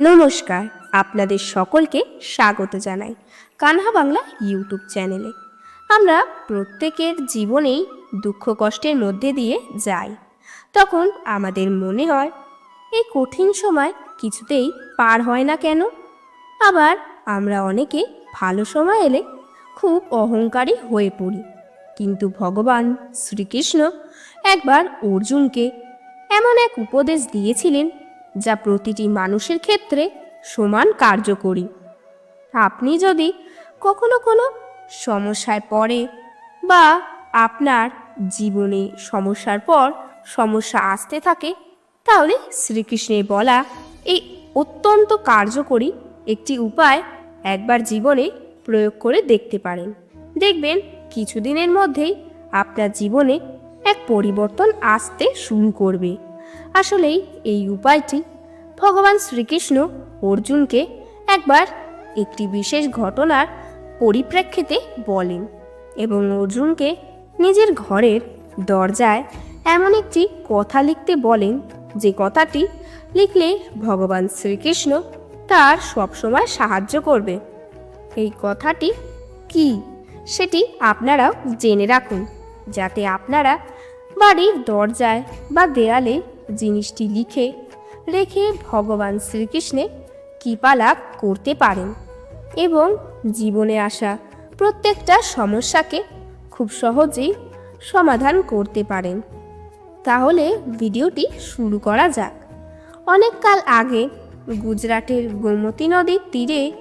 নমস্কার, আপনাদের সকলকে স্বাগত জানাই কানহা বাংলা ইউটিউব চ্যানেলে। আমরা প্রত্যেকের জীবনেই দুঃখ কষ্টের মধ্যে দিয়ে যাই। তখন আমাদের মনে হয়, এই কঠিন সময় কিছুতেই পার হয় না কেন? আবার আমরা অনেকে ভালো সময় এলে খুব অহংকারী হয়ে পড়ি। কিন্তু ভগবান শ্রীকৃষ্ণ একবার অর্জুনকে এমন এক উপদেশ দিয়েছিলেন যা প্রতিটি মানুষের ক্ষেত্রে সমান কার্যকরী। আপনি যদি কখনো কোনো সমস্যায় পড়ে বা আপনার জীবনে সমস্যার পর সমস্যা আসতে থাকে, তাহলে শ্রীকৃষ্ণের বলা এই অত্যন্ত কার্যকরী একটি উপায় একবার জীবনে প্রয়োগ করে দেখতে পারেন। দেখবেন কিছুদিনের মধ্যেই আপনার জীবনে এক পরিবর্তন আসতে শুরু করবে। আসলেই এই উপায়টি ভগবান শ্রীকৃষ্ণ অর্জুনকে একবার একটি বিশেষ ঘটনার পরিপ্রেক্ষিতে বলেন এবং অর্জুনকে নিজের ঘরের দরজায় এমন একটি কথা লিখতে বলেন যে কথাটি লিখলে ভগবান শ্রীকৃষ্ণ তার সবসময় সাহায্য করবে। এই কথাটি কি সেটি আপনারাও জেনে রাখুন, যাতে আপনারা বাড়ির দরজায় বা দেয়ালে জিনিসটি লিখে রেখে ভগবান শ্রীকৃষ্ণে কৃপা লাভ করতে পারেন এবং জীবনে আসা প্রত্যেকটা সমস্যাকে খুব সহজেই সমাধান করতে পারেন। তাহলে ভিডিওটি শুরু করা যাক। অনেক কাল আগে গুজরাটের গোমতী নদীর তীরে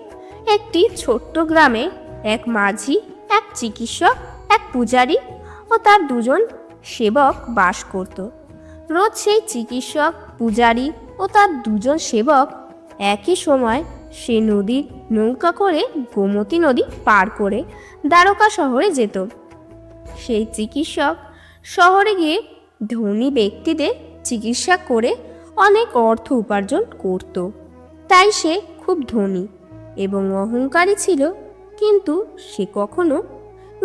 একটি ছোট্ট গ্রামে এক মাঝি, এক চিকিৎসক, এক পূজারী ও তার দুজন সেবক বাস করত। রোজ সেই চিকিৎসক, পূজারী ও তার দুজন সেবক একই সময় সে নদীর নৌকা করে গোমতী নদী পার করে দ্বারকা শহরে যেত। সেই চিকিৎসক শহরে গিয়ে ধনী ব্যক্তিদের চিকিৎসা করে অনেক অর্থ উপার্জন করত। তাই সে খুব ধনী এবং অহংকারী ছিল, কিন্তু সে কখনো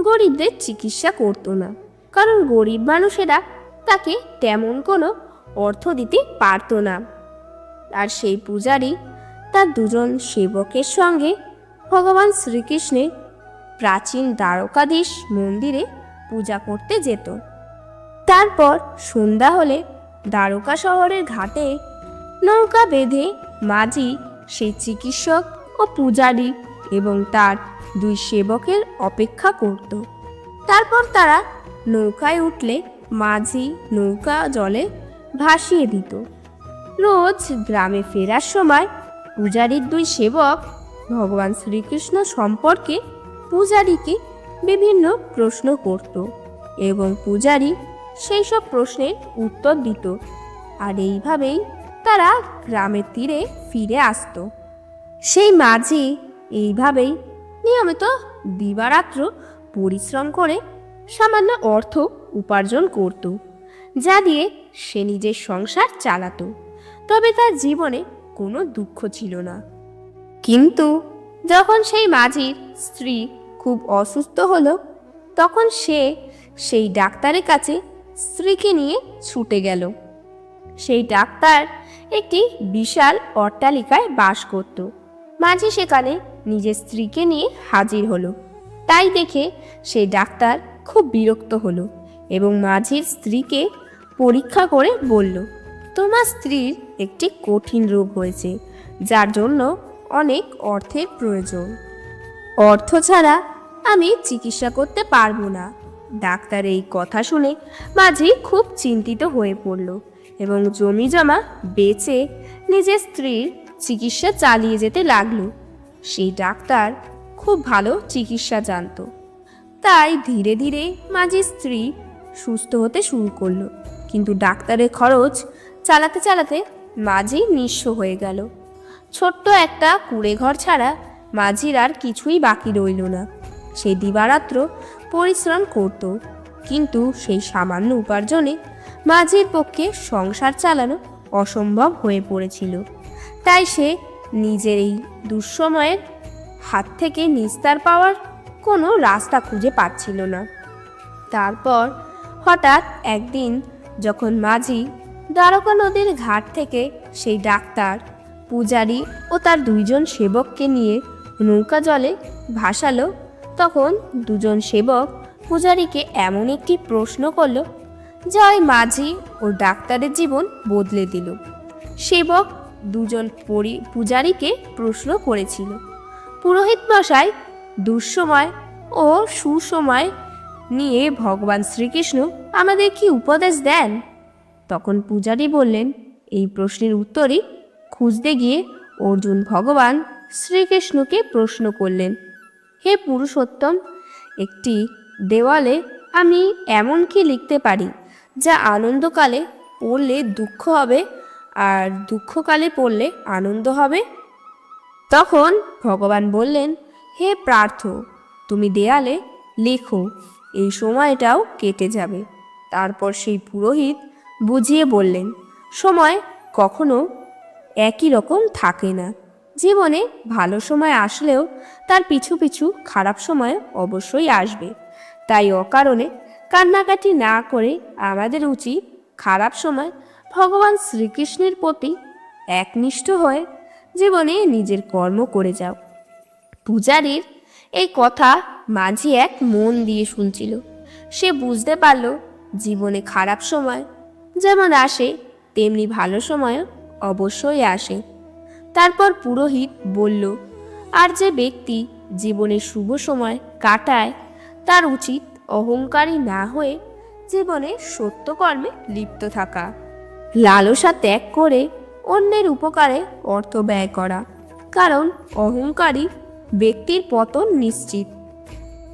গরিবদের চিকিৎসা করত না। কারণ গরিব মানুষেরা তাকে তেমন কোনো অর্থ দিতে পারত না। আর সেই পূজারী তার দুজন সেবকের সঙ্গে ভগবান শ্রীকৃষ্ণের প্রাচীন দ্বারকাধীশ মন্দিরে পূজা করতে যেত। তারপর সন্ধ্যা হলে দ্বারকা শহরের ঘাটে নৌকা বেঁধে মাঝি, সেই চিকিৎসক ও পূজারী এবং তার দুই সেবকের অপেক্ষা করত। তারপর তারা নৌকায় উঠলে মাঝি নৌকা জলে ভাসিয়ে দিত। রোজ গ্রামে ফেরার সময় পূজারীর দুই সেবক ভগবান শ্রীকৃষ্ণ সম্পর্কে পূজারীকে বিভিন্ন প্রশ্ন করত এবং পূজারী সেই সব প্রশ্নের উত্তর দিত আর এইভাবেই তারা গ্রামের তীরে ফিরে আসতো। সেই মাঝি এইভাবেই নিয়মিত দিবারাত্র পরিশ্রম করে সামান্য অর্থ উপার্জন করত, যা দিয়ে সে নিজের সংসার চালাতো। তবে তার জীবনে কোনো দুঃখ ছিল না। কিন্তু যখন সেই মাঝির স্ত্রী খুব অসুস্থ হলো, তখন সে সেই ডাক্তারের কাছে স্ত্রীকে নিয়ে ছুটে গেল। সেই ডাক্তার একটি বিশাল অট্টালিকায় বাস করত। মাঝি সেখানে নিজের স্ত্রীকে নিয়ে হাজির হলো। তাই দেখে সেই ডাক্তার খুব বিরক্ত হলো এবং মাঝির স্ত্রীকে পরীক্ষা করে বলল, তোমার স্ত্রীর একটি কঠিন রোগ হয়েছে, যার জন্য অনেক অর্থের প্রয়োজন। অর্থ ছাড়া আমি চিকিৎসা করতে পারব না। ডাক্তার এই কথা শুনে মাঝি খুব চিন্তিত হয়ে পড়ল এবং জমি জমা বেচে নিজের স্ত্রীর চিকিৎসা চালিয়ে যেতে লাগল। সেই ডাক্তার খুব ভালো চিকিৎসা জানতো। তাই ধীরে ধীরে মাঝির স্ত্রী সুস্থ হতে শুরু করল। কিন্তু ডাক্তারের খরচ চালাতে চালাতে মাঝি নিঃস্ব হয়ে গেল। ছোট্ট একটা কুড়ে ঘর ছাড়া মাঝির আর কিছুই বাকি রইল না। সে দিবারাত্র পরিশ্রম করত, কিন্তু সেই সামান্য উপার্জনে মাঝির পক্ষে সংসার চালানো অসম্ভব হয়ে পড়েছিল। তাই সে নিজের এই দুঃসময়ের হাত থেকে নিস্তার পাওয়ার কোনো রাস্তা খুঁজে পাচ্ছিল না। তারপর হঠাৎ একদিন যখন মাঝি দ্বারকা নদীর ঘাট থেকে সেই ডাক্তার, পূজারি ও তার দুইজন সেবককে নিয়ে নৌকা জলে ভাসালো, তখন দুজন সেবক পূজারীকে এমন একটি প্রশ্ন করল যা ওই মাঝি ও ডাক্তারের জীবন বদলে দিল। সেবক দুজন পরি, পূজারীকে প্রশ্ন করেছিল। পুরোহিত মশাই দুঃসময় ও সুসময় নিয়ে ভগবান শ্রীকৃষ্ণ আমাদের কি উপদেশ দেন? তখন পূজারী বললেন, এই প্রশ্নের উত্তরই খুঁজতে গিয়ে অর্জুন ভগবান শ্রীকৃষ্ণকে প্রশ্ন করলেন, হে পুরুষোত্তম, একটি দেওয়ালে আমি এমন কি লিখতে পারি যা আনন্দকালে পড়লে দুঃখ হবে আর দুঃখকালে পড়লে আনন্দ হবে? তখন ভগবান বললেন হে প্রার্থ, তুমি দেয়ালে লেখো, এই সময়টাও কেটে যাবে। তারপর সেই পুরোহিত বুঝিয়ে বললেন, সময় কখনো একই রকম থাকে না। জীবনে ভালো সময় আসলেও তার পিছু পিছু খারাপ সময় অবশ্যই আসবে। তাই অকারণে কান্নাকাটি না করে আমাদের উচিত খারাপ সময় ভগবান শ্রীকৃষ্ণের প্রতি একনিষ্ঠ হয়ে জীবনে নিজের কর্ম করে যাও। পূজারীর এই কথা মাঝি এক মন দিয়ে শুনছিল। সে বুঝতে পারল, জীবনে খারাপ সময় যেমন আসে, তেমনি ভালো সময়ও অবশ্যই আসে। তারপর পুরোহিত বলল, আর যে ব্যক্তি জীবনে শুভ সময় কাটায়, তার উচিত অহংকারী না হয়ে জীবনে সত্যকর্মে লিপ্ত থাকা। লালসা ত্যাগ করে অন্যের উপকারে অর্থ ব্যয় করা। কারণ অহংকারী ব্যক্তির পতন নিশ্চিত।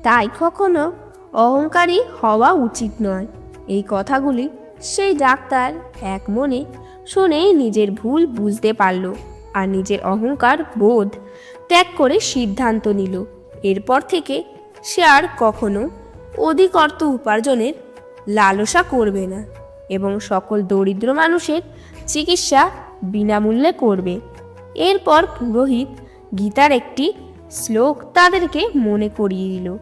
তাই কখনো অহংকারী হওয়া উচিত নয়। এই কথাগুলি সেই ডাক্তার এক মনে শুনে নিজের ভুল বুঝতে পারল আর নিজের অহংকার বোধ ত্যাগ করে সিদ্ধান্ত নিল। এরপর থেকে সে আর কখনো অধিক অর্থ উপার্জনের লালসা করবে না এবং সকল দরিদ্র মানুষের চিকিৎসা বিনামূল্যে করবে। এরপর পুরোহিত গীতার একটি শ্লোক তাদেরকে মনে করিয়ে দিল,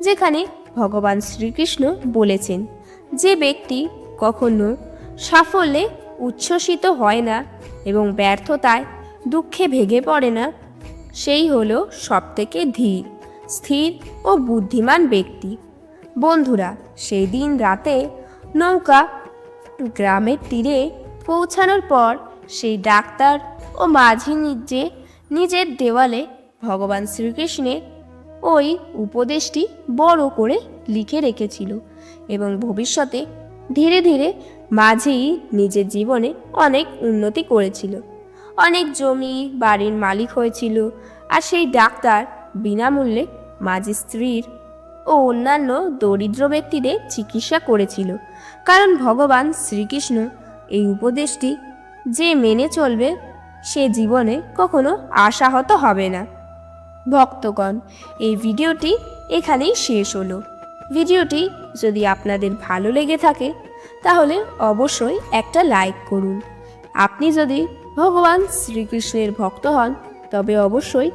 যেখানে ভগবান শ্রীকৃষ্ণ বলেছেন, যে ব্যক্তি কখনো সাফল্যে উচ্ছ্বসিত হয় না এবং ব্যর্থতায় দুঃখে ভেঙে পড়ে না, সেই হলো সবথেকে ধীর, স্থির ও বুদ্ধিমান ব্যক্তি। বন্ধুরা, সেই দিন রাতে নৌকা গ্রামের তীরে পৌঁছানোর পর সেই ডাক্তার ও মাঝি নিজে নিজের দেওয়ালে ভগবান শ্রীকৃষ্ণের ওই উপদেশটি বড় করে লিখে রেখেছিল এবং ভবিষ্যতে ধীরে ধীরে মাঝেই নিজের জীবনে অনেক উন্নতি করেছিল। অনেক জমি, বাড়ির মালিক হয়েছিল আর সেই ডাক্তার বিনামূল্যে মাঝি স্ত্রীর ও অন্যান্য দরিদ্র ব্যক্তিদের চিকিৎসা করেছিল। কারণ ভগবান শ্রীকৃষ্ণ এই উপদেশটি যে মেনে চলবে সে জীবনে কখনো আশাহত হবে না। ভক্তগণ, এই ভিডিওটি এখানেই শেষ হলো। ভিডিওটি যদি আপনাদের ভালো লেগে থাকে, তাহলে অবশ্যই একটা লাইক করুন। আপনি যদি ভগবান শ্রীকৃষ্ণের ভক্ত হন, তবে অবশ্যই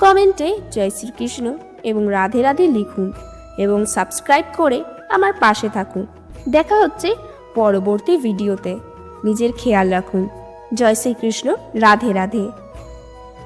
কমেন্টে জয় শ্রীকৃষ্ণ এবং রাধে রাধে লিখুন এবং সাবস্ক্রাইব করে আমার পাশে থাকুন। দেখা হচ্ছে পরবর্তী ভিডিওতে। নিজের খেয়াল রাখুন। জয় শ্রীকৃষ্ণ, রাধে রাধে।